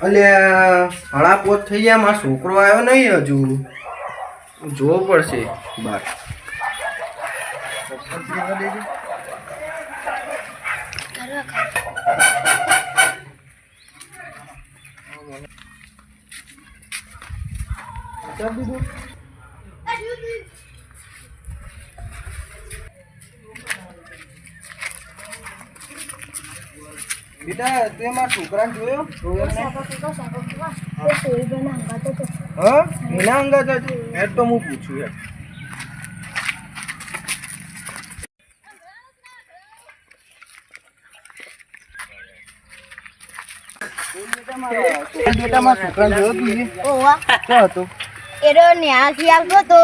અલે હણા પોત થઈ ગયા મારો છોકરો આવ્યો નહીં હજુ. જોવો પડશે. બાર. દીધું. બેટા તે મારા છોકરાને જોયો? હા. એના અંગત જ? હેડ તો હું પૂછું યાર બેટા મારા છોકરાને જોયો તું ઈ? ક્યાં હતો? એરો ન્યાસી આવતો હતો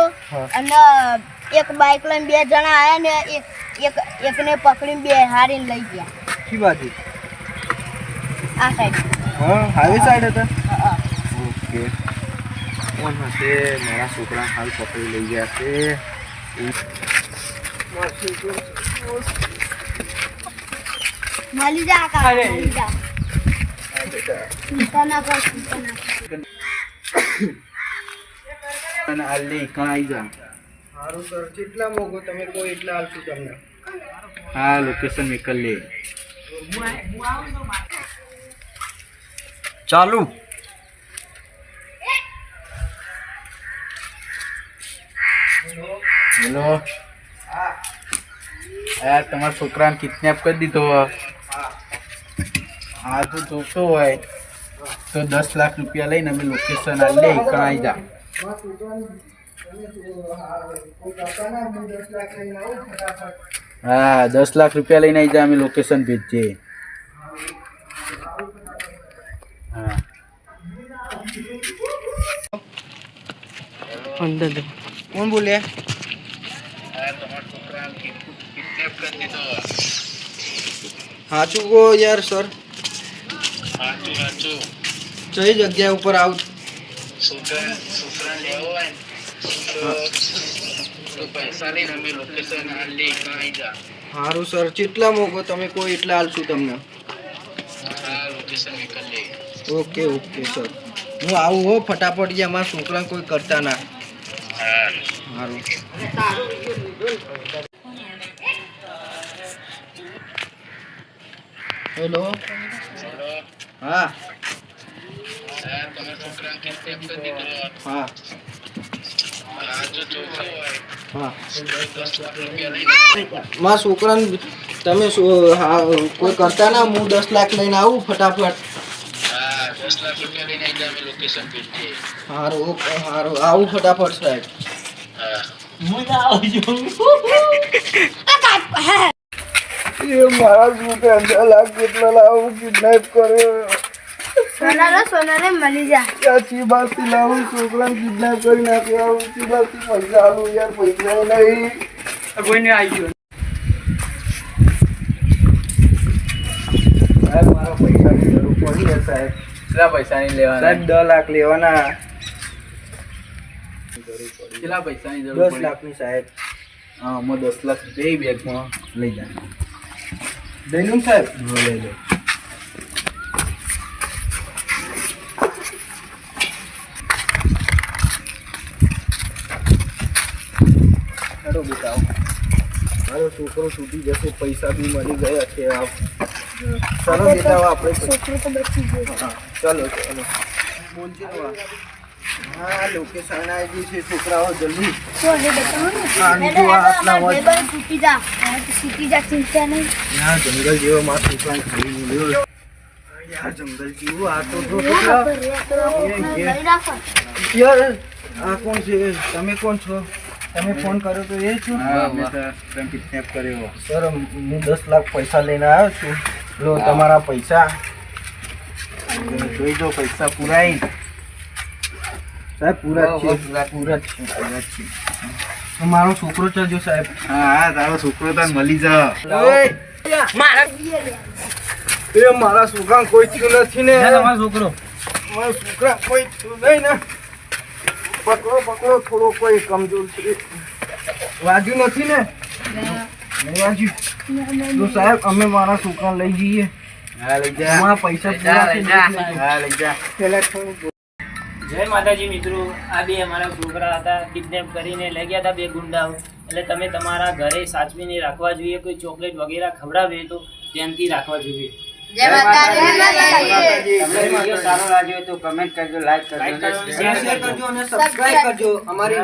અને એક બાઇક લઈને બે જણા આયા ને એ- એક એકને પકડીને બે હારીને લઈ ગયા. શી આ સાઈડ હા હાઈવે સાઈડ હતા ઓકે. કોણ હશે? મારા છોકરા હાલ પકડી લઈ ગયા છે. મળી જા કાકા મળી જા. ચિંતા ના કર ચિંતા ના કર અને આ લે કાં આવી જા? સારું સર જેટલા મોગો તમે કોઈ એટલા હાલશું તમને. હા લોકેશન મેકલ લે. ચાલુ. હેલો યાર તમારા છોકરાને કિડનેપ કરી દીધો હા તો જોતો હોય તો દસ લાખ રૂપિયા લઈને અમે લોકેશન આ લે પણ આવી જા. હા, દસ લાખ રૂપિયા લઈને આવી જા, અમે લોકેશન ભેજીએ કોણ બોલ્યા સાચું કહો યાર સર કઈ જગ્યા ઉપર આવું. સારું સર કેટલા મોકો, તમે કોઈ એટલા હાલશું તમને. ઓકે ઓકે સર હું આવું હો, ફટાફટ, યાર. મારા છોકરાને કોઈ કરતા ના. હેલો હા હા મારા છોકરાને તમે કોઈ કરતા ના, હું દસ લાખ લઈને આવું ફટાફટ. સારું ઓકે સારું આવું ફટાફટ સાહેબ. એ મારા છોકરા દસ લાખ કેટલા લાવું કિડનેપ કર્યો સોનારે સોનારે મળી જા. ક્યાંથી બાથી લાવું કિડનેપ કરી નાખ્યો આવું પૈસા આલું યાર પૈસા નહીં. કોઈને આવી ગયો? સાહેબ મારા પૈસાની જરૂર પડી સાહેબ. કેટલા પૈસાની લેવાના? સાહેબ દસ લાખ લેવાના. કેટલા પૈસાની જરૂર દસ લાખની સાહેબ. હા હું દસ લાખ બે બેગમાં. લઈ જાય દઈનું સાહેબ? લઈ લો. છોકરો છૂટી જશે પૈસા બી મળી ગયા છે આપ ચાલો બેટા આપણે છોકરો તો બચી ગયો હા ચાલો ચાલો. બોલજો હા લોકેશન આવી ગઈ છે છોકરાઓ જલ્દી. તો બતાવો આટલા. જા જા. ચિંતા નહીં. જંગલ જેવો મારા છોકરાને ખાઈ મળ્યો યાર જંગલ જેવું આ તો જો છોકરા. યાર આ કોણ છે? તમે કોણ છો? તમે ફોન કર્યો તો એ છો? હા મેં કર્યો. સર હું દસ લાખ પૈસા લઈને આવ્યો છું. લો તમારા પૈસા. જોઈ જો પૈસા પૂરાઈ સાહેબ પૂરા જ છે. પૂરા. પૂરા છે પૂરા છે. તો મારો છોકરો ચાલજો સાહેબ. હા હા તારો છોકરો તને મળી જા એ મારા છોકરા કોઈ થયું નથી ને. છોકરો. મારા છોકરા કોઈ થયું નહીં ને. પકડો પકડો થોડો કોઈ કમજોર છે. વાગ્યું નથી ને. તો સાહેબ અમે મારા છોકરા લઈ જઈએ. હા લઈ જા. આમાં પૈસા લઈ જા, પૂરા લઈ થઈ જા. જાય. હા લઈ જા. પેલા જય માતાજી મિત્રો. આ બે અમારા છોકરા હતા કિડનેપ કરીને લઈ ગયા હતા બે ગુંડાઓ. એટલે તમે તમારા ઘરે સાચવીને રાખવા જોઈએ કોઈ ચોકલેટ વગેરે ખવડાવે તો ધ્યાનથી રાખવા જોઈએ. જય માતાજી. તમને વીડિયો સારો લાગ્યો હોય તો કમેન્ટ કરજો લાઈક કરજો શેર કરજો અને સબસ્ક્રાઈબ કરજો. અમારી